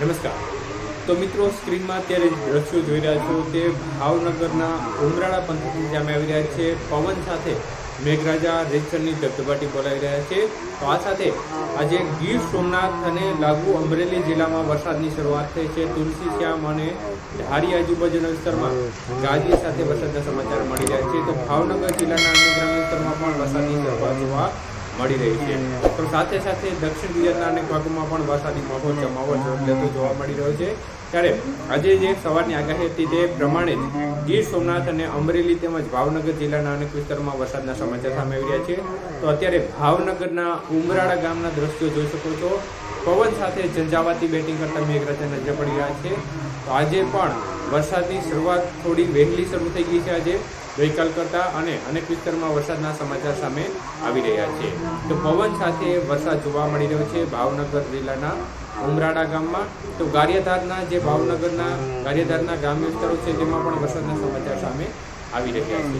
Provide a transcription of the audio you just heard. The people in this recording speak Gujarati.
નમસ્કાર. તો મિત્રો, સ્ક્રીનમાં અત્યારે દ્રશ્યો જોઈ રહ્યા છો તે ભાવનગરના ઉમરાળા પંથકની સામે આવી રહ્યા છે. પવન સાથે મેઘરાજા રેચરની ધબધબાટી બોલાવી રહ્યા છે. તો આ સાથે આજે ગીર સોમનાથ અને લાગુ અમરેલી જિલ્લામાં વરસાદની શરૂઆત થઈ છે. તુલસી શ્યામ અને ધારી આજુબાજુના વિસ્તારમાં ગાજવી સાથે વરસાદના સમાચાર મળી રહ્યા છે. તો ભાવનગર જિલ્લાના અન્ય ગ્રામ્ય વિસ્તારમાં પણ વરસાદની શરૂઆત જોવા મળી રહી છે. તો સાથે સાથે દક્ષિણ ગુજરાતના અનેક ભાગોમાં પણ વરસાદી માહોલ જમાવો લેતો જોવા મળી રહ્યો છે. ત્યારે આજે જે સવારની આગાહી હતી તે પ્રમાણે જ ગીર સોમનાથ અને અમરેલી તેમજ ભાવનગર જિલ્લાના અનેક વિસ્તારમાં વરસાદના સમાચાર સામે આવી રહ્યા છે. તો અત્યારે ભાવનગરના ઉમરાળા ગામના દ્રશ્યો જોઈ શકો છો. પવન સાથે ઝંઝાવાતી બેટિંગ કરતા મેઘરાજા નજરે પડી રહ્યા છે. તો આજે પણ વરસાદની શરૂઆત થોડી વહેલી શરૂ થઈ ગઈ છે આજે. ગઈકાલ કરતાં અને અનેક વિસ્તારમાં વરસાદના સમાચાર સામે આવી રહ્યા છે. તો પવન સાથે વરસાદ જોવા મળી રહ્યો છે ભાવનગર જિલ્લાના ઉમરાડા ગામમાં. તો ગારિયાધારના જે ભાવનગરના ગારિયાધારના ગ્રામ્ય વિસ્તારો છે, તેમાં પણ વરસાદના સમાચાર સામે આવી રહ્યા છે.